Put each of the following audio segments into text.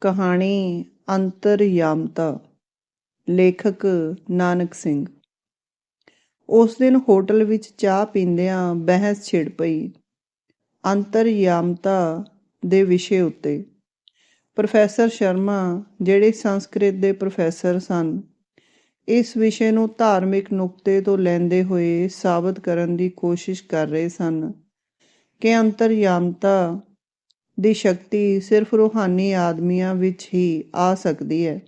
ਕਹਾਣੀ ਅੰਤਰਯਾਮਤਾ, ਲੇਖਕ ਨਾਨਕ ਸਿੰਘ। ਉਸ ਦਿਨ ਹੋਟਲ ਵਿੱਚ ਚਾਹ ਪੀਂਦਿਆਂ ਬਹਿਸ ਛਿੜ ਪਈ ਅੰਤਰਯਾਮਤਾ ਦੇ ਵਿਸ਼ੇ ਉੱਤੇ। ਪ੍ਰੋਫੈਸਰ ਸ਼ਰਮਾ, ਜਿਹੜੇ ਸੰਸਕ੍ਰਿਤ ਦੇ ਪ੍ਰੋਫੈਸਰ ਸਨ, ਇਸ ਵਿਸ਼ੇ ਨੂੰ ਧਾਰਮਿਕ ਨੁਕਤੇ ਤੋਂ ਲੈਂਦੇ ਹੋਏ ਸਾਬਤ ਕਰਨ ਦੀ ਕੋਸ਼ਿਸ਼ ਕਰ ਰਹੇ ਸਨ ਕਿ ਅੰਤਰਯਾਮਤਾ ਦੀ ਸ਼ਕਤੀ ਸਿਰਫ ਰੂਹਾਨੀ ਆਦਮੀਆਂ ਵਿੱਚ ਹੀ ਆ ਸਕਦੀ ਹੈ।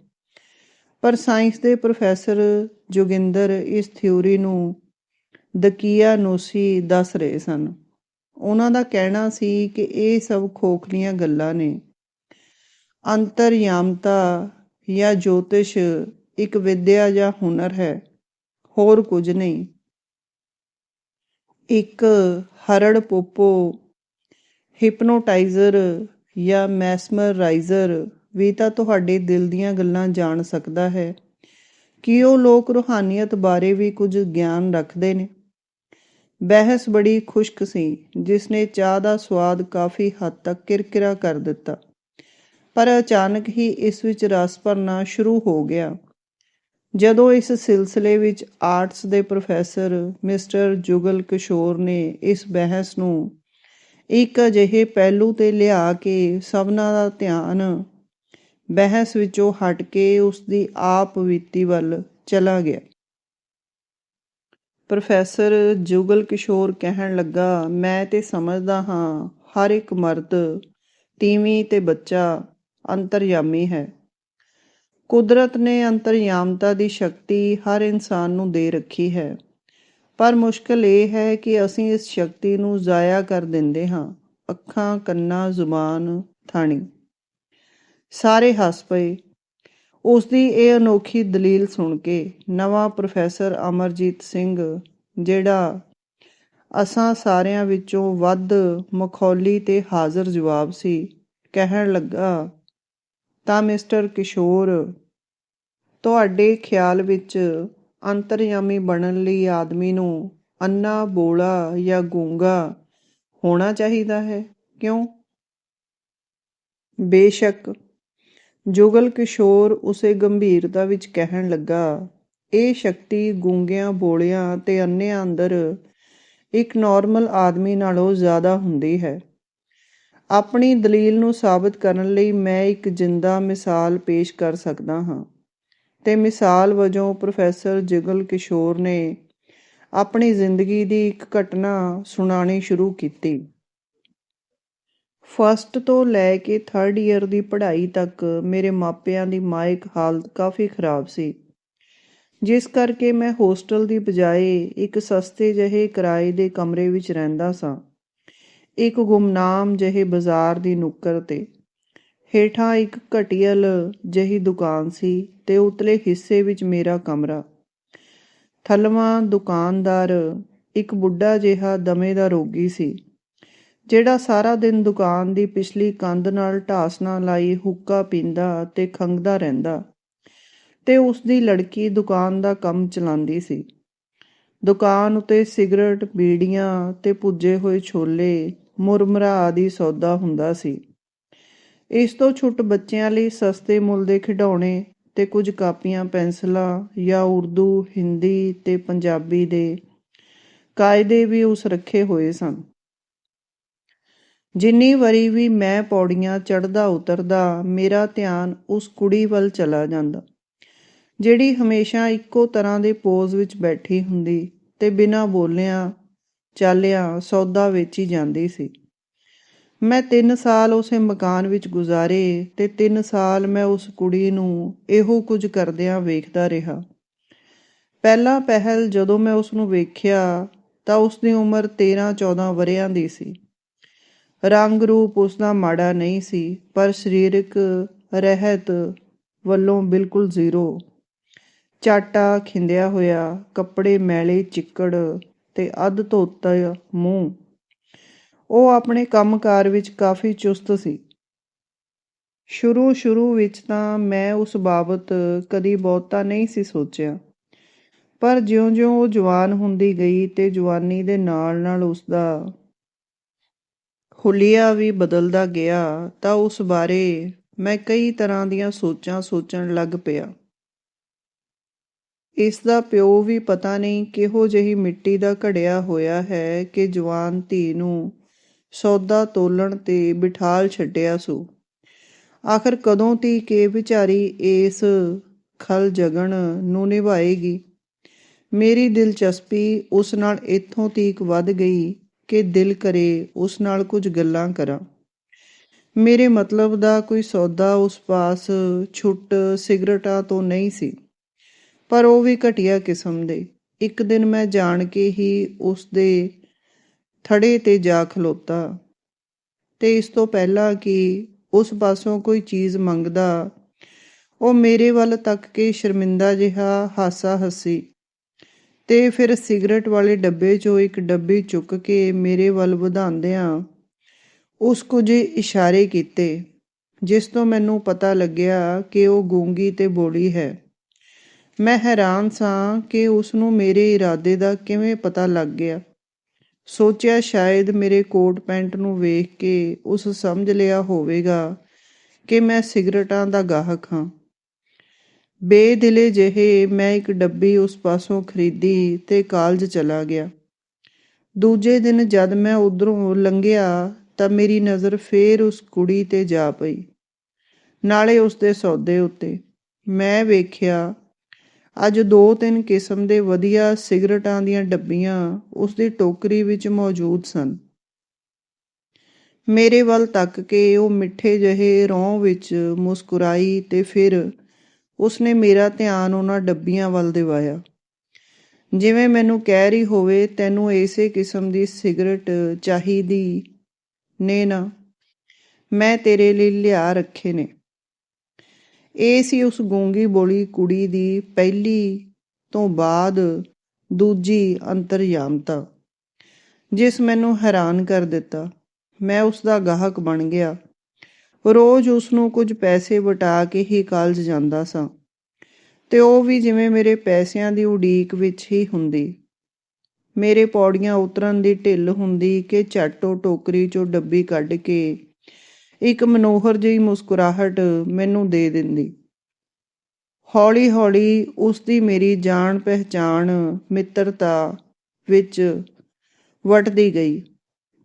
ਪਰ ਸਾਇੰਸ ਦੇ ਪ੍ਰੋਫੈਸਰ ਜੋਗਿੰਦਰ ਇਸ ਥਿਊਰੀ ਨੂੰ ਦਕੀਆਨੋਸੀ ਦੱਸ ਰਹੇ ਸਨ। ਉਹਨਾਂ ਦਾ ਕਹਿਣਾ ਸੀ ਕਿ ਇਹ ਸਭ ਖੋਖਲੀਆਂ ਗੱਲਾਂ ਨੇ। ਅੰਤਰਯਾਮਤਾ ਜਾਂ ਜੋਤਿਸ਼ ਇੱਕ ਵਿਦਿਆ ਜਾਂ ਹੁਨਰ ਹੈ, ਹੋਰ ਕੁਝ ਨਹੀਂ। ਇੱਕ ਹਰੜ ਪੋਪੋ ਹਿਪਨੋਟਾਈਜ਼ਰ ਜਾਂ ਮੈਸਮਰਾਈਜ਼ਰ ਵੀ ਤਾਂ ਤੁਹਾਡੇ ਦਿਲ ਦੀਆਂ ਗੱਲਾਂ ਜਾਣ ਸਕਦਾ ਹੈ। ਕਿ ਉਹ ਲੋਕ ਰੂਹਾਨੀਅਤ ਬਾਰੇ ਵੀ ਕੁਝ ਗਿਆਨ ਰੱਖਦੇ ਨੇ? ਬਹਿਸ ਬੜੀ ਖੁਸ਼ਕ ਸੀ ਜਿਸ ਨੇ ਚਾਹ ਦਾ ਸਵਾਦ ਕਾਫੀ ਹੱਦ ਤੱਕ ਕਿਰਕਿਰਾ ਕਰ ਦਿੱਤਾ। ਪਰ ਅਚਾਨਕ ਹੀ ਇਸ ਵਿੱਚ ਰਸ ਭਰਨਾ ਸ਼ੁਰੂ ਹੋ ਗਿਆ। ਜਦੋਂ ਇਸ ਸਿਲਸਿਲੇ ਵਿੱਚ ਆਰਟਸ ਦੇ ਪ੍ਰੋਫੈਸਰ ਮਿਸਟਰ ਜੁਗਲ ਕਿਸ਼ੋਰ ਨੇ ਇਸ ਬਹਿਸ ਨੂੰ ਇੱਕ ਅਜਿਹੇ ਪਹਿਲੂ ਤੇ ਲਿਆ ਕੇ ਸਭਨਾਂ ਦਾ ਧਿਆਨ ਬਹਿਸ ਵਿੱਚੋਂ ਹਟ ਕੇ ਉਸ ਦੀ ਆਪ ਬੀਤੀ ਵੱਲ ਚਲਾ ਗਿਆ। ਪ੍ਰੋਫੈਸਰ ਜੁਗਲ ਕਿਸ਼ੋਰ ਕਹਿਣ ਲੱਗਾ, ਮੈਂ ਤੇ ਸਮਝਦਾ ਹਾਂ, ਹਰ ਇੱਕ ਮਰਦ, ਤੀਵੀਂ ਤੇ ਬੱਚਾ ਅੰਤਰਯਾਮੀ ਹੈ। ਕੁਦਰਤ ਨੇ ਅੰਤਰਯਾਮਤਾ ਦੀ ਸ਼ਕਤੀ ਹਰ ਇਨਸਾਨ ਨੂੰ ਦੇ ਰੱਖੀ ਹੈ। ਪਰ ਮੁਸ਼ਕਲ ਇਹ ਹੈ ਕਿ ਅਸੀਂ ਇਸ ਸ਼ਕਤੀ ਨੂੰ ਜ਼ਾਇਆ ਕਰ ਦਿੰਦੇ ਹਾਂ। ਅੱਖਾਂ, ਕੰਨਾਂ, ਜ਼ੁਬਾਨ, ਥਾਣੀ। ਸਾਰੇ ਹੱਸ ਪਏ। ਉਸ ਦੀ ਇਹ ਅਨੋਖੀ ਦਲੀਲ ਸੁਣ ਕੇ ਨਵਾਂ ਪ੍ਰੋਫੈਸਰ ਅਮਰਜੀਤ ਸਿੰਘ, ਜਿਹੜਾ ਅਸਾਂ ਸਾਰਿਆਂ ਵਿੱਚੋਂ ਵੱਧ ਮਖੌਲੀ ਤੇ ਹਾਜ਼ਰ ਜਵਾਬ ਸੀ ਕਹਿਣ ਲੱਗਾ, ਤਾਂ ਮਿਸਟਰ ਕਿਸ਼ੋਰ, ਤੁਹਾਡੇ ਖਿਆਲ ਵਿੱਚ ਅੰਤਰਯਾਮੀ ਬਣਨ ਲਈ ਆਦਮੀ ਨੂੰ ਅੰਨਾ, ਬੋਲਾ ਜਾਂ ਗੂੰਗਾ ਹੋਣਾ ਚਾਹੀਦਾ ਹੈ। ਕਿਉਂ? ਬੇਸ਼ੱਕ ਜੁਗਲ ਕਿਸ਼ੋਰ ਉਸੇ ਗੰਭੀਰਤਾ ਵਿੱਚ ਕਹਿਣ ਲੱਗਾ, ਇਹ ਸ਼ਕਤੀ ਗੂੰਗਿਆਂ, ਬੋਲਿਆਂ ਤੇ ਅੰਨਿਆਂ ਅੰਦਰ ਇੱਕ ਨਾਰਮਲ ਆਦਮੀ ਨਾਲੋਂ ਜ਼ਿਆਦਾ ਹੁੰਦੀ ਹੈ। ਆਪਣੀ ਦਲੀਲ ਨੂੰ ਸਾਬਤ ਕਰਨ ਲਈ ਮੈਂ ਇੱਕ ਜਿੰਦਾ ਮਿਸਾਲ ਪੇਸ਼ ਕਰ ਸਕਦਾ ਹਾਂ। ਤੇ ਮਿਸਾਲ ਵਜੋਂ ਪ੍ਰੋਫੈਸਰ ਜਿਗਲ ਕਿਸ਼ੋਰ ਨੇ ਆਪਣੀ ਜ਼ਿੰਦਗੀ ਦੀ ਇੱਕ ਘਟਨਾ ਸੁਣਾਣੀ ਸ਼ੁਰੂ ਕੀਤੀ। ਫਸਟ ਤੋਂ ਲੈ ਕੇ 3rd ਇਅਰ ਦੀ ਪੜ੍ਹਾਈ ਤੱਕ ਮੇਰੇ ਮਾਪਿਆਂ ਦੀ ਮਾਇਕ ਹਾਲਤ ਕਾਫੀ ਖਰਾਬ ਸੀ। ਜਿਸ ਕਰਕੇ ਮੈਂ ਹੋਸਟਲ ਦੀ ਬਜਾਏ ਇੱਕ ਸਸਤੇ ਜਿਹੇ ਕਿਰਾਏ ਦੇ ਕਮਰੇ ਵਿੱਚ ਰਹਿੰਦਾ ਸਾਂ। ਇੱਕ ਗੁੰਮਨਾਮ ਜਿਹੇ ਬਾਜ਼ਾਰ ਦੀ ਨੁੱਕਰ ਤੇ ਹੇਠਾਂ ਇੱਕ ਘਟੀਅਲ ਜਿਹੀ ਦੁਕਾਨ ਸੀ ਤੇ ਉਤਲੇ ਹਿੱਸੇ ਵਿੱਚ ਮੇਰਾ ਕਮਰਾ। ਥਲਵਾ ਦੁਕਾਨਦਾਰ ਇੱਕ ਬੁੱਢਾ ਜਿਹਾ ਦਮੇ ਦਾ ਰੋਗੀ ਸੀ, ਜਿਹੜਾ ਸਾਰਾ ਦਿਨ ਦੁਕਾਨ ਦੀ ਪਿਛਲੀ ਕੰਧ ਨਾਲ ਢਾਸਣਾ ਲਾਈ ਹੁੱਕਾ ਪੀਂਦਾ ਤੇ ਖੰਗਦਾ ਰਹਿੰਦਾ ਤੇ ਉਸ ਦੀ ਲੜਕੀ ਦੁਕਾਨ ਦਾ ਕੰਮ ਚਲਾਉਂਦੀ ਸੀ। ਦੁਕਾਨ ਉਤੇ ਸਿਗਰਟ, ਬੀੜੀਆਂ ਤੇ ਪੁੱਜੇ ਹੋਏ ਛੋਲੇ ਮੁਰਮਰਾ ਆਦਿ ਸੌਦਾ ਹੁੰਦਾ ਸੀ। ਇਸ ਤੋਂ ਛੁੱਟ ਬੱਚਿਆਂ ਲਈ ਸਸਤੇ ਮੁੱਲ ਦੇ ਖਿਡੌਣੇ ਤੇ ਕੁਝ ਕਾਪੀਆਂ, ਪੈਨਸਲਾਂ ਜਾਂ ਉਰਦੂ, ਹਿੰਦੀ ਤੇ ਪੰਜਾਬੀ ਦੇ ਕਾਇਦੇ ਵੀ ਉਸ ਰੱਖੇ ਹੋਏ ਸਨ। ਜਿੰਨੀ ਵਾਰੀ ਵੀ ਮੈਂ ਪੌੜੀਆਂ ਚੜਦਾ ਉਤਰਦਾ, ਮੇਰਾ ਧਿਆਨ ਉਸ ਕੁੜੀ ਵੱਲ ਚਲਾ ਜਾਂਦਾ, ਜਿਹੜੀ ਹਮੇਸ਼ਾ ਇੱਕੋ ਤਰ੍ਹਾਂ ਦੇ ਪੋਜ਼ ਵਿੱਚ ਬੈਠੀ ਹੁੰਦੀ ਤੇ ਬਿਨਾਂ ਬੋਲਿਆਂ, ਚਾਲਿਆਂ, ਸੌਦਾ ਵੇਚੀ ਜਾਂਦੀ ਸੀ। ਮੈਂ 3 ਸਾਲ ਉਸੇ ਮਕਾਨ ਵਿੱਚ ਗੁਜ਼ਾਰੇ ਤੇ 3 ਸਾਲ ਮੈਂ ਉਸ ਕੁੜੀ ਨੂੰ ਇਹੋ ਕੁਝ ਕਰਦਿਆਂ ਵੇਖਦਾ ਰਿਹਾ। ਪਹਿਲਾ ਪਹਿਲ ਜਦੋਂ ਮੈਂ ਉਸ ਨੂੰ ਵੇਖਿਆ ਤਾਂ ਉਸ ਦੀ ਉਮਰ 13-14 ਵਰਿਆਂ ਦੀ ਸੀ। ਰੰਗ ਰੂਪ ਉਸ ਦਾ ਮਾੜਾ ਨਹੀਂ ਸੀ, ਪਰ ਸਰੀਰਕ ਰਹਿਤ ਵੱਲੋਂ ਬਿਲਕੁਲ ਜ਼ੀਰੋ। ਚਾਟਾ ਖਿੰਦਿਆ ਹੋਇਆ, ਕੱਪੜੇ ਮੈਲੇ ਚਿੱਕੜ ਤੇ ਅੱਧ ਧੋਤਾ ਮੂੰਹ। ਉਹ ਆਪਣੇ ਕੰਮਕਾਰ ਵਿੱਚ ਕਾਫੀ ਚੁਸਤ ਸੀ। ਸ਼ੁਰੂ ਸ਼ੁਰੂ ਵਿੱਚ ਤਾਂ ਮੈਂ ਉਸ ਬਾਬਤ ਕਦੀ ਬਹੁਤਾ ਨਹੀਂ ਸੀ ਸੋਚਿਆ। ਪਰ ਜਿਉਂ-ਜਿਉਂ ਉਹ ਜਵਾਨ ਹੁੰਦੀ ਗਈ ਤੇ ਜਵਾਨੀ ਦੇ ਨਾਲ-ਨਾਲ ਉਸ ਦਾ ਹੁਲੀਆ ਵੀ ਬਦਲਦਾ ਗਿਆ ਤਾਂ ਉਸ ਬਾਰੇ ਮੈਂ ਕਈ ਤਰ੍ਹਾਂ ਦੀਆਂ ਸੋਚਾਂ ਸੋਚਣ ਲੱਗ ਪਿਆ। ਇਸ ਦਾ ਪਿਓ ਵੀ ਪਤਾ ਨਹੀਂ ਕਿਹੋ ਜਿਹੀ ਮਿੱਟੀ ਦਾ ਘੜਿਆ ਹੋਇਆ ਹੈ ਕਿ ਜਵਾਨ ਧੀ ਨੂੰ ਸੌਦਾ ਤੋਲਣ ਤੇ ਬਿਠਾਲ ਛੱਡਿਆ ਸੂ। ਆਖਰ ਕਦੋਂ ਤੀ ਕੇ ਵਿਚਾਰੀ ਇਸ ਖਲ ਜਗਣ ਨੂੰ ਨਿਭਾਏਗੀ? ਮੇਰੀ ਦਿਲਚਸਪੀ ਉਸ ਨਾਲ ਇੱਥੋਂ ਤੀਕ ਵੱਧ ਗਈ ਕਿ ਦਿਲ ਕਰੇ ਉਸ ਨਾਲ ਕੁਝ ਗੱਲਾਂ ਕਰਾਂ। ਮੇਰੇ ਮਤਲਬ ਦਾ ਕੋਈ ਸੌਦਾ ਉਸ ਪਾਸ ਛੁੱਟ ਸਿਗਰਟਾਂ ਤੋਂ ਨਹੀਂ ਸੀ, ਪਰ ਉਹ ਵੀ ਘਟੀਆ ਕਿਸਮ ਦੇ। ਇੱਕ ਦਿਨ ਮੈਂ ਜਾਣ ਕੇ ਹੀ ਉਸ ਦੇ ਥੜੇ ਤੇ ਜਾ ਖਲੋਤਾ। ਤੇ ਇਸ ਤੋਂ ਪਹਿਲਾਂ ਕਿ ਉਸ ਪਾਸੋਂ ਕੋਈ ਚੀਜ਼ ਮੰਗਦਾ, ਉਹ ਮੇਰੇ ਵੱਲ ਤੱਕ ਕੇ ਸ਼ਰਮਿੰਦਾ ਜਿਹਾ ਹਾਸਾ ਹੱਸੀ। ਤੇ ਫਿਰ ਸਿਗਰਟ ਵਾਲੇ ਡੱਬੇ 'ਚੋਂ ਇੱਕ ਡੱਬੀ ਚੁੱਕ ਕੇ ਮੇਰੇ ਵੱਲ ਵਧਾਉਂਦਿਆਂ ਉਸ ਕੁਝ ਇਸ਼ਾਰੇ ਕੀਤੇ, ਜਿਸ ਤੋਂ ਮੈਨੂੰ ਪਤਾ ਲੱਗਿਆ ਕਿ ਉਹ ਗੂੰਗੀ ਤੇ ਬੋਲੀ ਹੈ। ਮੈਂ ਹੈਰਾਨ ਸਾਂ ਕਿ ਉਸ ਨੂੰ ਮੇਰੇ ਇਰਾਦੇ ਦਾ ਕਿਵੇਂ ਪਤਾ ਲੱਗ ਗਿਆ। ਸੋਚਿਆ ਸ਼ਾਇਦ ਮੇਰੇ ਕੋਟ ਪੈਂਟ ਨੂੰ ਵੇਖ ਕੇ ਉਸ ਸਮਝ ਲਿਆ ਹੋਵੇਗਾ ਕਿ ਮੈਂ ਸਿਗਰਟਾਂ ਦਾ ਗਾਹਕ ਹਾਂ। ਬੇਦਿਲੇ ਜਿਹੇ ਮੈਂ ਇੱਕ ਡੱਬੀ ਉਸ ਪਾਸੋਂ ਖਰੀਦੀ ਤੇ ਕਾਲਜ ਚਲਾ ਗਿਆ। ਦੂਜੇ ਦਿਨ ਜਦ ਮੈਂ ਉਧਰੋਂ ਲੰਘਿਆ ਤਾਂ ਮੇਰੀ ਨਜ਼ਰ ਫੇਰ ਉਸ ਕੁੜੀ ਤੇ ਜਾ ਪਈ। ਨਾਲੇ ਉਸ ਦੇ ਸੌਦੇ ਉੱਤੇ। ਮੈਂ ਵੇਖਿਆ ਅੱਜ ਦੋ ਤਿੰਨ ਕਿਸਮ ਦੇ ਵਧੀਆ ਸਿਗਰਟਾਂ ਦੀਆਂ ਡੱਬੀਆਂ ਉਸ ਦੀ ਟੋਕਰੀ ਵਿੱਚ ਮੌਜੂਦ ਸਨ। ਮੇਰੇ ਵੱਲ ਤੱਕ ਕੇ ਉਹ ਮਿੱਠੇ ਜਿਹੇ ਰੋਹ ਵਿੱਚ ਮੁਸਕਰਾਈ ਤੇ ਫਿਰ ਉਸਨੇ ਮੇਰਾ ਧਿਆਨ ਉਹਨਾਂ ਡੱਬੀਆਂ ਵੱਲ ਦਿਵਾਇਆ। ਜਿਵੇਂ ਮੈਨੂੰ ਕਹਿ ਰਹੀ ਹੋਵੇ, ਤੈਨੂੰ ਐਸੇ ਕਿਸਮ ਦੀ ਸਿਗਰਟ ਚਾਹੀਦੀ ਨੇ ਨਾ? ਮੈਂ ਤੇਰੇ ਲਈ ਲਿਆ ਰੱਖੇ ਨੇ। ਇਹ ਸੀ ਉਸ ਗੂੰਗੀ ਬੋਲੀ ਕੁੜੀ ਦੀ ਪਹਿਲੀ ਤੋਂ ਬਾਅਦ ਦੂਜੀ ਅੰਤਰਯਾਮਤਾ। ਜਿਸ ਮੈਨੂੰ ਹੈਰਾਨ ਕਰ ਦਿੱਤਾ। ਮੈਂ ਉਸ ਦਾ ਗਾਹਕ ਬਣ ਗਿਆ। ਰੋਜ਼ ਉਸ ਨੂੰ ਕੁਝ ਪੈਸੇ ਵਟਾ ਕੇ ਹੀ ਕਾਲਜ ਜਾਂਦਾ ਸਾਂ। ਤੇ ਉਹ ਵੀ ਜਿਵੇਂ ਮੇਰੇ ਪੈਸਿਆਂ ਦੀ ਉਡੀਕ ਵਿੱਚ ਹੀ ਹੁੰਦੀ। ਮੇਰੇ ਪੌੜੀਆਂ ਉਤਰਨ ਦੀ ਢਿੱਲ ਹੁੰਦੀ ਕਿ ਝੱਟੋ ਟੋਕਰੀ ਚੋਂ ਡੱਬੀ ਕੱਢ ਕੇ ਇੱਕ ਮਨੋਹਰ ਜਿਹੀ ਮੁਸਕਰਾਹਟ ਮੈਨੂੰ ਦੇ ਦਿੰਦੀ। ਹੌਲੀ-ਹੌਲੀ ਉਸ ਦੀ ਮੇਰੀ ਜਾਣ ਪਹਿਚਾਣ ਮਿੱਤਰਤਾ ਵਿੱਚ ਵਟਦੀ ਗਈ।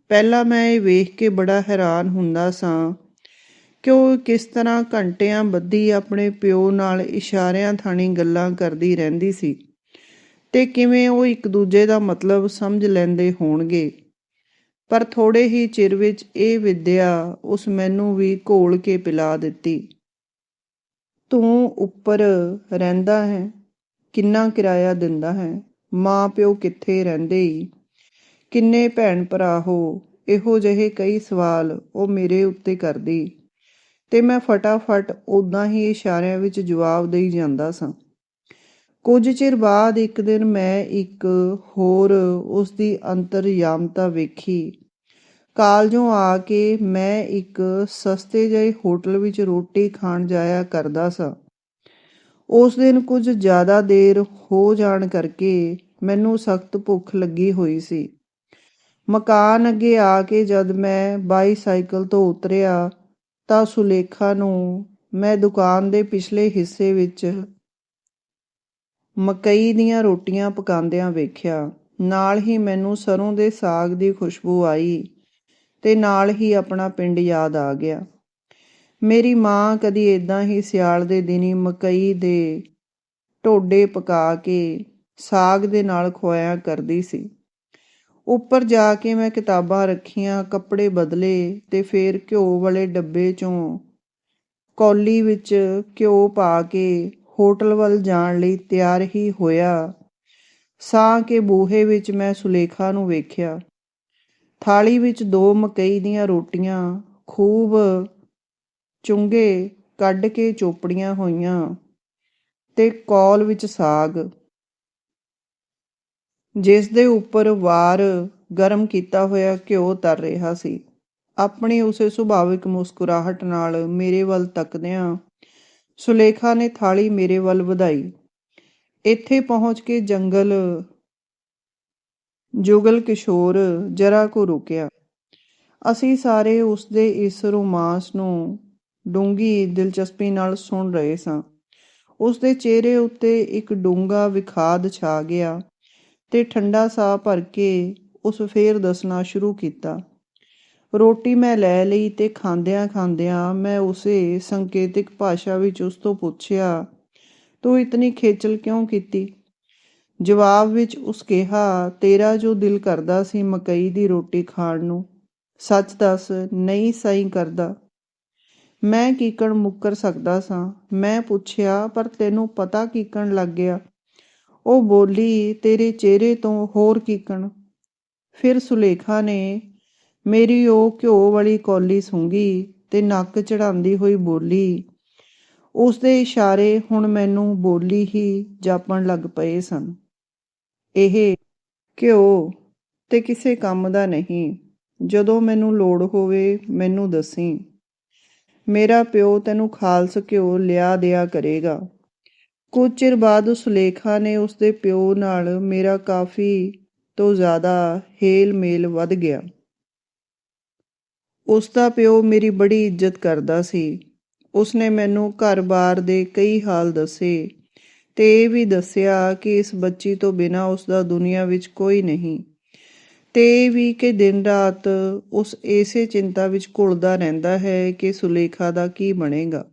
ਪਹਿਲਾਂ ਮੈਂ ਇਹ ਵੇਖ ਕੇ ਬੜਾ ਹੈਰਾਨ ਹੁੰਦਾ ਸਾਂ ਕਿ ਉਹ ਕਿਸ ਤਰ੍ਹਾਂ ਘੰਟਿਆਂ ਬੱਧੀ ਆਪਣੇ ਪਿਓ ਨਾਲ ਇਸ਼ਾਰਿਆਂ ਥਾਣੀ ਗੱਲਾਂ ਕਰਦੀ ਰਹਿੰਦੀ ਸੀ? ਤੇ ਕਿਵੇਂ ਉਹ ਇੱਕ ਦੂਜੇ ਦਾ ਮਤਲਬ ਸਮਝ ਲੈਂਦੇ ਹੋਣਗੇ? ਪਰ ਥੋੜੇ ਹੀ ਚਿਰ ਵਿੱਚ ਇਹ ਵਿਦਿਆ ਉਸ ਮੈਨੂੰ ਵੀ ਘੋਲ ਕੇ ਪਿਲਾ ਦਿੱਤੀ। ਤੂੰ ਉੱਪਰ ਰਹਿੰਦਾ ਹੈ, ਕਿੰਨਾ ਕਿਰਾਇਆ ਦਿੰਦਾ ਹੈ ਮਾਂ ਪਿਓ ਕਿੱਥੇ ਰਹਿੰਦੇ ਈ? ਕਿੰਨੇ ਭੈਣ ਭਰਾ ਹੋ? ਇਹੋ ਜਿਹੇ ਕਈ ਸਵਾਲ ਉਹ ਮੇਰੇ ਉੱਤੇ ਕਰਦੀ। ਤੇ ਮੈਂ ਫਟਾਫਟ ਉਦਾਂ ਹੀ ਇਸ਼ਾਰਿਆਂ ਵਿੱਚ ਜਵਾਬ ਦੇਈ ਜਾਂਦਾ ਸਾਂ। ਕੁਝ ਚਿਰ ਬਾਅਦ ਇੱਕ ਦਿਨ ਮੈਂ ਇੱਕ ਹੋਰ ਉਸ ਦੀ ਅੰਤਰਯਾਮਤਾ ਵੇਖੀ। ਕਾਲਜੋਂ ਆ ਕੇ ਮੈਂ ਇੱਕ ਸਸਤੇ ਜਿਹੇ ਹੋਟਲ ਵਿੱਚ ਰੋਟੀ ਖਾਣ ਜਾਇਆ ਕਰਦਾ ਸਾਂ। ਉਸ ਦਿਨ ਕੁਝ ਜ਼ਿਆਦਾ ਦੇਰ ਹੋ ਜਾਣ ਕਰਕੇ ਮੈਨੂੰ ਸਖਤ ਭੁੱਖ ਲੱਗੀ ਹੋਈ ਸੀ। ਮਕਾਨ ਅੱਗੇ ਆ ਕੇ ਜਦ ਮੈਂ ਬਾਈਸਾਈਕਲ ਤੋਂ ਉਤਰਿਆ ਤਾਂ ਸੁਲੇਖਾ ਨੂੰ ਮੈਂ ਦੁਕਾਨ ਦੇ ਪਿਛਲੇ ਹਿੱਸੇ ਵਿੱਚ ਮਕਈ ਦੀਆਂ ਰੋਟੀਆਂ ਪਕਾਉਂਦਿਆਂ ਵੇਖਿਆ, ਨਾਲ ਹੀ ਮੈਨੂੰ ਸਰੋਂ ਦੇ ਸਾਗ ਦੀ ਖੁਸ਼ਬੂ ਆਈ ਤੇ ਨਾਲ ਹੀ ਆਪਣਾ ਪਿੰਡ ਯਾਦ ਆ ਗਿਆ। ਮੇਰੀ ਮਾਂ ਕਦੀ ਇਦਾਂ ਹੀ ਸਿਆਲ ਦੇ ਦਿਨੀ ਮਕਈ ਦੇ ਢੋਡੇ ਪਕਾ ਕੇ ਸਾਗ ਦੇ ਨਾਲ ਖਵਾਇਆ ਕਰਦੀ ਸੀ। ਉੱਪਰ ਜਾ ਕੇ ਮੈਂ ਕਿਤਾਬਾਂ ਰੱਖੀਆਂ, ਕੱਪੜੇ ਬਦਲੇ ਤੇ ਫੇਰ ਘਿਓ ਵਾਲੇ ਡੱਬੇ ਚੋਂ ਕੌਲੀ ਵਿੱਚ ਘਿਓ ਪਾ ਕੇ ਹੋਟਲ ਵੱਲ ਜਾਣ ਲਈ ਤਿਆਰ ਹੀ ਹੋਇਆ। ਸਾਂ ਕੇ ਬੂਹੇ ਵਿੱਚ ਮੈਂ ਸੁਲੇਖਾ ਨੂੰ ਵੇਖਿਆ। ਥਾਲੀ ਵਿੱਚ ਦੋ ਮਕਈ ਦੀਆਂ ਰੋਟੀਆਂ, ਖੂਬ ਚੁੰਗੇ ਕੱਢ ਕੇ ਚੋਪੜੀਆਂ ਹੋਈਆਂ ਤੇ ਕੌਲ ਵਿੱਚ ਸਾਗ, ਜਿਸ ਦੇ ਉੱਪਰ ਵਾਰ ਗਰਮ ਕੀਤਾ ਹੋਇਆ ਘਿਓ ਤਰ ਰਿਹਾ ਸੀ। ਆਪਣੀ ਉਸੇ ਸੁਭਾਵਿਕ ਮੁਸਕਰਾਹਟ ਨਾਲ ਮੇਰੇ ਵੱਲ ਤੱਕਦਿਆਂ ਸੁਲੇਖਾ ਨੇ ਥਾਲੀ ਮੇਰੇ ਵੱਲ ਵਧਾਈ। ਇੱਥੇ ਪਹੁੰਚ ਕੇ ਜੰਗਲ ਜੁਗਲ ਕਿਸ਼ੋਰ ਜਰਾ ਕੋ ਰੁਕਿਆ। ਅਸੀਂ ਸਾਰੇ ਉਸ ਦੇ ਇਸ ਰੋਮਾਂਸ ਨੂੰ ਡੂੰਗੀ ਦਿਲਚਸਪੀ ਨਾਲ ਸੁਣ ਰਹੇ ਸਾਂ। ਉਸ ਦੇ ਚਿਹਰੇ ਉੱਤੇ ਇੱਕ ਡੂੰਗਾ ਵਿਖਾਦ ਛਾ ਗਿਆ ਤੇ ਠੰਡਾ ਸਾਹ ਭਰ ਕੇ ਉਸ ਫੇਰ ਦੱਸਣਾ ਸ਼ੁਰੂ ਕੀਤਾ। ਰੋਟੀ ਮੈਂ ਲੈ ਲਈ ਤੇ ਖਾਂਦਿਆਂ ਖਾਂਦਿਆਂ ਮੈਂ ਉਸੇ ਸੰਕੇਤਿਕ ਭਾਸ਼ਾ ਵਿੱਚ ਉਸ ਤੋਂ ਪੁੱਛਿਆ, ਤੂੰ ਇਤਨੀ ਖੇਚਲ ਕਿਉਂ ਕੀਤੀ? ਜਵਾਬ ਵਿੱਚ ਉਸ ਕਿਹਾ, ਤੇਰਾ ਜੋ ਦਿਲ ਕਰਦਾ ਸੀ ਮਕਈ ਦੀ ਰੋਟੀ ਖਾਣ ਨੂੰ, ਸੱਚ ਦੱਸ, ਨਹੀਂ ਸਹੀ ਕਰਦਾ। ਮੈਂ ਕੀਕਣ ਮੁੱਕਰ ਸਕਦਾ ਸਾਂ। ਮੈਂ ਪੁੱਛਿਆ, ਪਰ ਤੈਨੂੰ ਪਤਾ ਕੀਕਣ ਲੱਗ ਗਿਆ? ਉਹ ਬੋਲੀ, ਤੇਰੇ ਚਿਹਰੇ ਤੋਂ ਹੋਰ ਕੀਕਣ। ਫਿਰ ਸੁਲੇਖਾ ਨੇ ਮੇਰੀ ਉਹ ਘਿਓ ਵਾਲੀ ਕੌਲੀ ਸੁੰਗੀ ਤੇ ਨੱਕ ਚੜਾਉਂਦੀ ਹੋਈ ਬੋਲੀ। ਉਸ ਦੇ ਇਸ਼ਾਰੇ ਹੁਣ ਮੈਨੂੰ ਬੋਲੀ ਹੀ ਜਾਪਣ ਲੱਗ ਪਏ ਸਨ। ਇਹ ਘਿਓ ਤੇ ਕਿਸੇ ਕੰਮ ਦਾ ਨਹੀਂ। ਜਦੋਂ ਮੈਨੂੰ ਲੋੜ ਹੋਵੇ ਮੈਨੂੰ ਦੱਸੀ। ਮੇਰਾ ਪਿਓ ਤੈਨੂੰ ਖਾਲਸ ਘਿਓ ਲਿਆ ਦਿਆ ਕਰੇਗਾ। ਕੁਝ ਚਿਰ ਬਾਅਦ ਸੁਲੇਖਾ ਨੇ ਉਸ ਦੇ ਪਿਓ ਨਾਲ ਮੇਰਾ ਕਾਫੀ ਤੋਂ ਜ਼ਿਆਦਾ ਹੇਲ ਮੇਲ ਵੱਧ ਗਿਆ। ਉਸ ਦਾ ਪਿਓ ਮੇਰੀ ਬੜੀ ਇੱਜ਼ਤ ਕਰਦਾ ਸੀ। ਉਸਨੇ ਮੈਨੂੰ ਘਰ-ਬਾਰ ਦੇ ਕਈ ਹਾਲ ਦੱਸੇ ਤੇ ਇਹ ਵੀ ਦੱਸਿਆ ਕਿ ਇਸ ਬੱਚੀ ਤੋਂ ਬਿਨਾ ਉਸ ਦਾ ਦੁਨੀਆ ਵਿੱਚ ਕੋਈ ਨਹੀਂ। ਤੇ ਇਹ ਵੀ ਕਿ ਦਿਨ ਰਾਤ ਉਸ ਐਸੇ ਚਿੰਤਾ ਵਿੱਚ ਘੁਲਦਾ ਰਹਿੰਦਾ ਹੈ ਕਿ ਸੁਲੇਖਾ ਦਾ ਕੀ ਬਣੇਗਾ।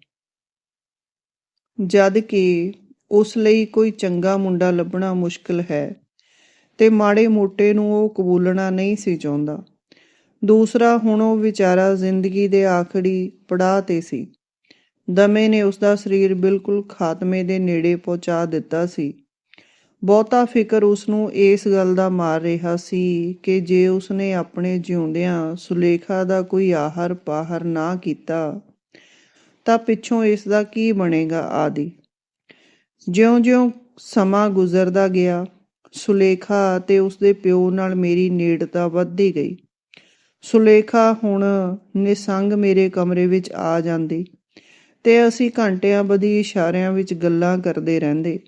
ਜਦ ਕਿ ਉਸ ਲਈ ਕੋਈ ਚੰਗਾ ਮੁੰਡਾ ਲੱਭਣਾ ਮੁਸ਼ਕਲ ਹੈ ਤੇ ਮਾੜੇ ਮੋਟੇ ਨੂੰ ਉਹ ਕਬੂਲਣਾ ਨਹੀਂ ਸੀ ਚਾਹੁੰਦਾ। ਦੂਸਰਾ ਹੁਣ ਉਹ ਵਿਚਾਰਾ ਜ਼ਿੰਦਗੀ ਦੇ ਆਖਰੀ ਪੜਾਅ ਤੇ ਸੀ। ਦਮੇ ਨੇ ਉਸ ਦਾ ਸਰੀਰ ਬਿਲਕੁਲ ਖਾਤਮੇ ਦੇ ਨੇੜੇ ਪਹੁੰਚਾ ਦਿੱਤਾ ਸੀ। ਬਹੁਤਾ ਫਿਕਰ ਉਸ ਨੂੰ ਇਸ ਗੱਲ ਦਾ ਮਾਰ ਰਿਹਾ ਸੀ ਕਿ ਜੇ ਉਸਨੇ ਆਪਣੇ ਜਿਉਂਦਿਆਂ ਸੁਲੇਖਾ ਦਾ ਕੋਈ ਆਹਰ ਪਾਹਰ ਨਾ ਕੀਤਾ, ਤਾਂ ਪਿੱਛੋਂ ਇਸ ਦਾ ਕੀ ਬਣੇਗਾ ਆਦਿ। ਜਿਉਂ-ਜਿਉਂ ਸਮਾਂ ਗੁਜ਼ਰਦਾ ਗਿਆ, ਸੁਲੇਖਾ ਤੇ ਉਸਦੇ ਪਿਓ ਨਾਲ ਮੇਰੀ ਨੇੜਤਾ ਵੱਧਦੀ ਗਈ। ਸੁਲੇਖਾ ਹੁਣ ਨਿਸੰਗ ਮੇਰੇ ਕਮਰੇ ਵਿੱਚ ਆ ਜਾਂਦੀ ਤੇ ਅਸੀਂ ਘੰਟਿਆਂ ਬਦੀ ਇਸ਼ਾਰਿਆਂ ਵਿੱਚ ਗੱਲਾਂ ਕਰਦੇ ਰਹਿੰਦੇ।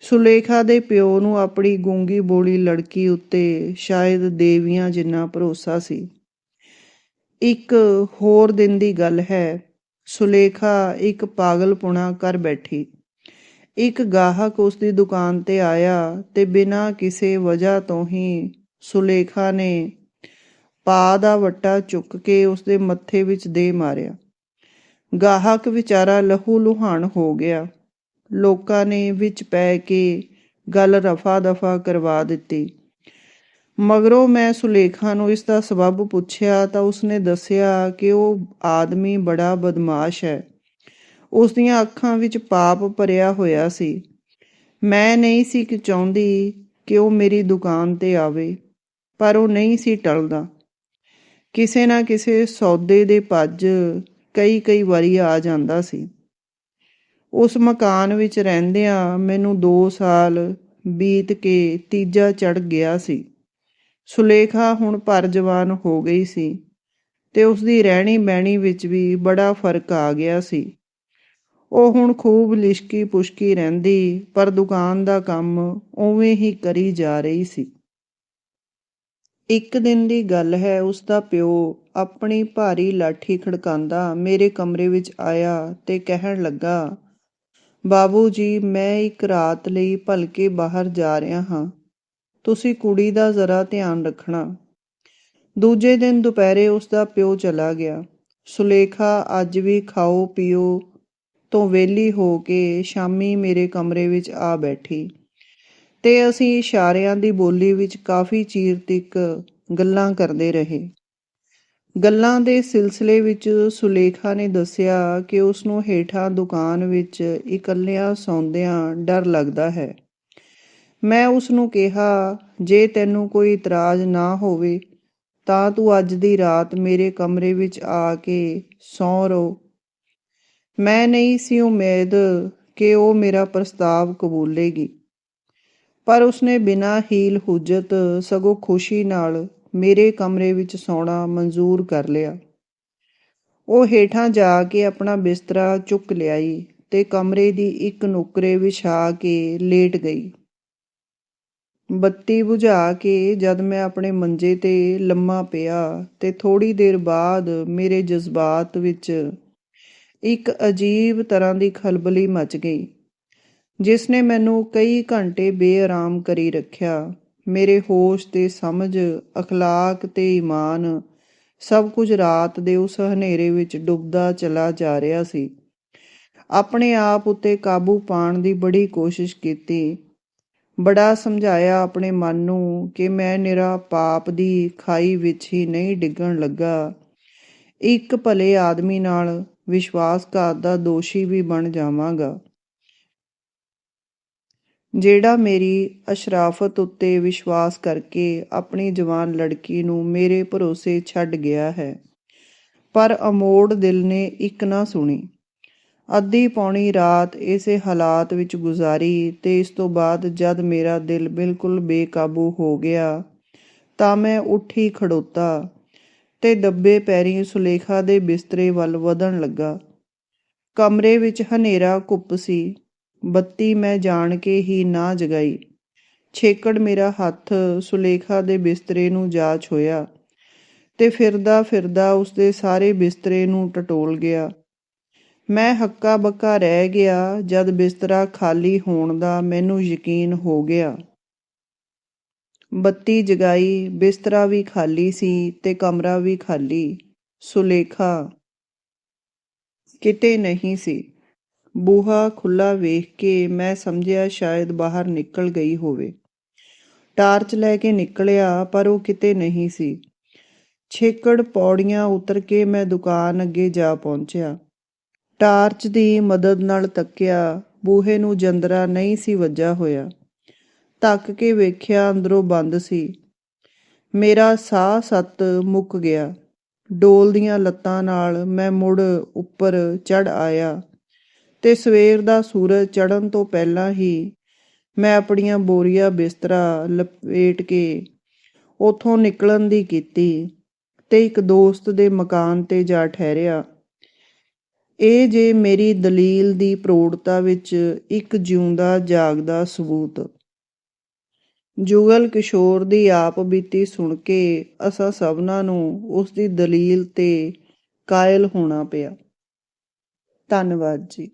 ਸੁਲੇਖਾ ਦੇ ਪਿਓ ਨੂੰ ਆਪਣੀ ਗੂੰਗੀ ਬੋਲੀ ਲੜਕੀ ਉੱਤੇ ਸ਼ਾਇਦ ਦੇਵੀਆਂ ਜਿੰਨਾ ਭਰੋਸਾ ਸੀ। ਇੱਕ ਹੋਰ ਦਿਨ ਦੀ ਗੱਲ ਹੈ, ਸੁਲੇਖਾ ਇੱਕ ਪਾਗਲਪੁਣਾ ਕਰ ਬੈਠੀ। ਇੱਕ ਗਾਹਕ ਉਸ ਦੀ ਦੁਕਾਨ ਤੇ ਆਇਆ ਤੇ ਬਿਨਾਂ ਕਿਸੇ ਵਜ੍ਹਾ ਤੋਂ ਹੀ ਸੁਲੇਖਾ ਨੇ ਪਾ ਦਾ ਵੱਟਾ ਚੁੱਕ ਕੇ ਉਸਦੇ ਮੱਥੇ ਵਿੱਚ ਦੇ ਮਾਰਿਆ। ਗਾਹਕ ਵਿਚਾਰਾ ਲਹੂ ਲੁਹਾਨ ਹੋ ਗਿਆ। ਲੋਕਾਂ ਨੇ ਵਿੱਚ ਪੈ ਕੇ ਗੱਲ ਰਫਾ ਦਫਾ ਕਰਵਾ ਦਿੱਤੀ। ਮਗਰੋਂ ਮੈਂ ਸੁਲੇਖਾ ਨੂੰ ਇਸ ਦਾ ਸਬਬ ਪੁੱਛਿਆ ਤਾਂ ਉਸਨੇ ਦੱਸਿਆ ਕਿ ਉਹ ਆਦਮੀ ਬੜਾ ਬਦਮਾਸ਼ ਹੈ। ਉਸ ਦੀਆਂ ਅੱਖਾਂ ਵਿੱਚ ਪਾਪ ਭਰਿਆ ਹੋਇਆ ਸੀ। ਮੈਂ ਨਹੀਂ ਸੀ ਕਿ ਚਾਹੁੰਦੀ ਕਿ ਉਹ ਮੇਰੀ ਦੁਕਾਨ ਤੇ ਆਵੇ, ਪਰ ਉਹ ਨਹੀਂ ਸੀ ਟਲਦਾ। ਕਿਸੇ ਨਾ ਕਿਸੇ ਸੌਦੇ ਦੇ ਭੱਜ ਕਈ ਕਈ ਵਾਰੀ ਆ ਜਾਂਦਾ ਸੀ। ਉਸ ਮਕਾਨ ਵਿੱਚ ਰਹਿੰਦਿਆਂ ਮੈਨੂੰ 2 ਸਾਲ ਬੀਤ ਕੇ ਤੀਜਾ ਚੜ ਗਿਆ ਸੀ। ਸੁਲੇਖਾ ਹੁਣ ਪਰ ਜਵਾਨ ਹੋ ਗਈ ਸੀ ਤੇ ਉਸ ਦੀ ਰਹਿਣੀ ਬਹਿਣੀ ਵਿੱਚ ਵੀ ਬੜਾ ਫ਼ਰਕ ਆ ਗਿਆ ਸੀ। ਉਹ ਹੁਣ ਖੂਬ ਲਿਸ਼ਕੀ ਪੁਸ਼ਕੀ ਰਹਿੰਦੀ, ਪਰ ਦੁਕਾਨ ਦਾ ਕੰਮ ਉਵੇਂ ਹੀ ਕਰੀ ਜਾ ਰਹੀ ਸੀ। ਇੱਕ ਦਿਨ ਦੀ ਗੱਲ ਹੈ, ਉਸ ਦਾ ਪਿਓ ਆਪਣੀ ਭਾਰੀ ਲਾਠੀ ਖੜਕਾਉਂਦਾ ਮੇਰੇ ਕਮਰੇ ਵਿੱਚ ਆਇਆ ਤੇ ਕਹਿਣ ਲੱਗਾ, ਬਾਬੂ ਜੀ, ਮੈਂ ਇੱਕ ਰਾਤ ਲਈ ਭਲਕੇ ਬਾਹਰ ਜਾ ਰਿਹਾ ਹਾਂ। ਤੁਸੀਂ ਕੁੜੀ ਦਾ ਜ਼ਰਾ ਧਿਆਨ ਰੱਖਣਾ। ਦੂਜੇ ਦਿਨ ਦੁਪਹਿਰੇ ਉਸ ਦਾ ਪਿਓ ਚਲਾ ਗਿਆ। ਸੁਲੇਖਾ, ਅੱਜ ਵੀ ਖਾਓ, ਪੀਓ, ਤੋਂ ਵੇਲੀ ਹੋ ਕੇ ਸ਼ਾਮੀ ਮੇਰੇ ਕਮਰੇ ਵਿੱਚ ਆ ਬੈਠੀ। ਤੇ ਅਸੀਂ ਇਸ਼ਾਰਿਆਂ ਦੀ ਬੋਲੀ ਵਿੱਚ ਕਾਫੀ ਚੀਰ ਤੱਕ ਗੱਲਾਂ ਕਰਦੇ ਰਹੇ। ਗੱਲਾਂ ਦੇ ਸਿਲਸਿਲੇ ਵਿੱਚ ਸੁਲੇਖਾ ਨੇ ਦੱਸਿਆ ਕਿ ਉਸ ਨੂੰ ਹੇਠਾਂ ਦੁਕਾਨ ਵਿੱਚ ਇਕੱਲਿਆਂ ਸੌਂਦਿਆਂ ਡਰ ਲੱਗਦਾ ਹੈ। ਮੈਂ ਉਸ ਨੂੰ ਕਿਹਾ, ਜੇ ਤੈਨੂੰ ਕੋਈ ਇਤਰਾਜ਼ ਨਾ ਹੋਵੇ, ਤਾਂ ਤੂੰ ਅੱਜ ਦੀ ਰਾਤ ਮੇਰੇ ਕਮਰੇ ਵਿੱਚ ਆ ਕੇ ਸੌਂ ਰੋ ਮੈਂ ਨਹੀਂ ਸੀ ਉਮੀਦ ਕਿ ਉਹ ਮੇਰਾ ਪ੍ਰਸਤਾਵ ਕਬੂਲੇਗੀ। ਪਰ ਉਸਨੇ ਬਿਨਾਂ ਹੀਲ ਹੁਜਤ ਸਗੋਂ ਖੁਸ਼ੀ ਨਾਲ ਮੇਰੇ ਕਮਰੇ ਵਿੱਚ ਸੌਣਾ ਮਨਜ਼ੂਰ ਕਰ ਲਿਆ। ਉਹ ਹੇਠਾਂ ਜਾ ਕੇ ਆਪਣਾ ਬਿਸਤਰਾ ਚੁੱਕ ਲਿਆਈ ਤੇ ਕਮਰੇ ਦੀ ਇੱਕ ਨੁਕਰੇ ਵਿਛਾ ਕੇ ਲੇਟ ਗਈ। ਬੱਤੀ ਬੁਝਾ ਕੇ ਜਦ ਮੈਂ ਆਪਣੇ ਮੰਜੇ ਤੇ ਲੰਮਾ ਪਿਆ ਤੇ ਥੋੜੀ ਦੇਰ ਬਾਅਦ ਮੇਰੇ ਜਜ਼ਬਾਤ ਵਿੱਚ ਇੱਕ ਅਜੀਬ ਤਰ੍ਹਾਂ ਦੀ ਖਲਬਲੀ ਮਚ ਗਈ। ਜਿਸ ਨੇ ਮੈਨੂੰ ਕਈ ਘੰਟੇ ਬੇਆਰਾਮ ਕਰੀ ਰੱਖਿਆ। ਮੇਰੇ ਹੋਸ਼ ਤੇ ਸਮਝ, ਅਖਲਾਕ ਤੇ ਈਮਾਨ, ਸਭ ਕੁਝ ਰਾਤ ਦੇ ਉਸ ਹਨੇਰੇ ਵਿੱਚ ਡੁੱਬਦਾ ਚਲਾ ਜਾ ਰਿਹਾ ਸੀ। ਆਪਣੇ ਆਪ ਉੱਤੇ ਕਾਬੂ ਪਾਉਣ ਦੀ ਬੜੀ ਕੋਸ਼ਿਸ਼ ਕੀਤੀ। ਬੜਾ ਸਮਝਾਇਆ ਆਪਣੇ ਮਨ ਨੂੰ ਕਿ ਮੈਂ ਨਿਰਾ ਪਾਪ ਦੀ ਖਾਈ ਵਿੱਚ ਹੀ ਨਹੀਂ ਡਿੱਗਣ ਲੱਗਾ। ਇੱਕ ਭਲੇ ਆਦਮੀ ਨਾਲ ਵਿਸ਼ਵਾਸਘਾਤ ਦਾ ਦੋਸ਼ੀ ਵੀ ਬਣ ਜਾਵਾਂਗਾ। ਜਿਹੜਾ ਮੇਰੀ ਅਸ਼ਰਾਫਤ ਉੱਤੇ ਵਿਸ਼ਵਾਸ ਕਰਕੇ ਆਪਣੀ ਜਵਾਨ ਲੜਕੀ ਨੂੰ ਮੇਰੇ ਭਰੋਸੇ ਛੱਡ ਗਿਆ ਹੈ। ਪਰ ਅਮੋੜ ਦਿਲ ਨੇ ਇੱਕ ਨਾ ਸੁਣੀ। ਅੱਧੀ ਪੌਣੀ ਰਾਤ ਇਸੇ ਹਾਲਾਤ ਵਿੱਚ ਗੁਜ਼ਾਰੀ ਤੇ ਇਸ ਤੋਂ ਬਾਅਦ ਜਦ ਮੇਰਾ ਦਿਲ ਬਿਲਕੁਲ ਬੇਕਾਬੂ ਹੋ ਗਿਆ ਤਾਂ ਮੈਂ ਉੱਠੀ ਖੜੋਤਾ ਤੇ ਦੱਬੇ ਪੈਰੀਂ ਸੁਲੇਖਾ ਦੇ ਬਿਸਤਰੇ ਵੱਲ ਵਧਣ ਲੱਗਾ। ਕਮਰੇ ਵਿੱਚ ਹਨੇਰਾ ਘੁੱਪ ਸੀ। ਬੱਤੀ ਮੈਂ ਜਾਣ ਕੇ ਹੀ ਨਾ ਜਗਾਈ। ਛੇਕੜ ਮੇਰਾ ਹੱਥ ਸੁਲੇਖਾ ਦੇ ਬਿਸਤਰੇ ਨੂੰ ਜਾ ਛੋਇਆ ਤੇ ਫਿਰਦਾ ਫਿਰਦਾ ਉਸਦੇ ਸਾਰੇ ਬਿਸਤਰੇ ਨੂੰ ਟਟੋਲ ਗਿਆ। ਮੈਂ ਹੱਕਾ ਬੱਕਾ ਰਹਿ ਗਿਆ, ਜਦ ਬਿਸਤਰਾ ਖਾਲੀ ਹੋਣ ਦਾ ਮੈਨੂੰ ਯਕੀਨ ਹੋ ਗਿਆ। ਬੱਤੀ ਜਗਾਈ, ਬਿਸਤਰਾ ਵੀ ਖਾਲੀ ਸੀ ਤੇ ਕਮਰਾ ਵੀ ਖਾਲੀ, ਸੁਲੇਖਾ ਕਿਤੇ ਨਹੀਂ ਸੀ। ਬੂਹਾ ਖੁੱਲਾ ਵੇਖ ਕੇ ਮੈਂ ਸਮਝਿਆ ਸ਼ਾਇਦ ਬਾਹਰ ਨਿਕਲ ਗਈ ਹੋਵੇ। ਟਾਰਚ ਲੈ ਕੇ ਨਿਕਲਿਆ, ਪਰ ਉਹ ਕਿਤੇ ਨਹੀਂ ਸੀ। ਛੇਕੜ ਪੌੜੀਆਂ ਉਤਰ ਕੇ ਮੈਂ ਦੁਕਾਨ ਅੱਗੇ ਜਾ ਪਹੁੰਚਿਆ। ਟਾਰਚ ਦੀ ਮਦਦ ਨਾਲ ਤੱਕਿਆ, ਬੂਹੇ ਨੂੰ ਜੰਦਰਾ ਨਹੀਂ ਸੀ ਵੱਜਾ ਹੋਇਆ। ਤੱਕ ਕੇ ਵੇਖਿਆ ਅੰਦਰੋਂ ਬੰਦ ਸੀ। ਮੇਰਾ ਸਾਹ ਸੱਤ ਮੁੱਕ ਗਿਆ। ਡੋਲ ਦੀਆਂ ਲੱਤਾਂ ਨਾਲ ਮੈਂ ਮੁੜ ਉੱਪਰ ਚੜ ਆਇਆ। ਤੇ ਸਵੇਰ ਦਾ ਸੂਰਜ ਚੜਨ ਤੋਂ ਪਹਿਲਾਂ ਹੀ ਮੈਂ ਆਪਣੀਆਂ ਬੋਰੀਆਂ ਬਿਸਤਰਾ ਲਪੇਟ ਕੇ ਉਥੋਂ ਨਿਕਲਣ ਦੀ ਕੀਤੀ ਤੇ ਇੱਕ ਦੋਸਤ ਦੇ ਮਕਾਨ ਤੇ ਜਾ ਠਹਿਰਿਆ। ਇਹ ਜੇ ਮੇਰੀ ਦਲੀਲ ਦੀ ਪ੍ਰੋੜਤਾ ਵਿੱਚ ਇੱਕ ਜਿਉਂਦਾ ਜਾਗਦਾ ਸਬੂਤ। ਜੁਗਲ ਕਿਸ਼ੋਰ ਦੀ ਆਪ ਬੀਤੀ ਸੁਣ ਕੇ ਅਸਾਂ ਸਭਨਾਂ ਨੂੰ ਉਸ ਦੀ ਦਲੀਲ ਤੇ ਕਾਇਲ ਹੋਣਾ ਪਿਆ। ਧੰਨਵਾਦ ਜੀ।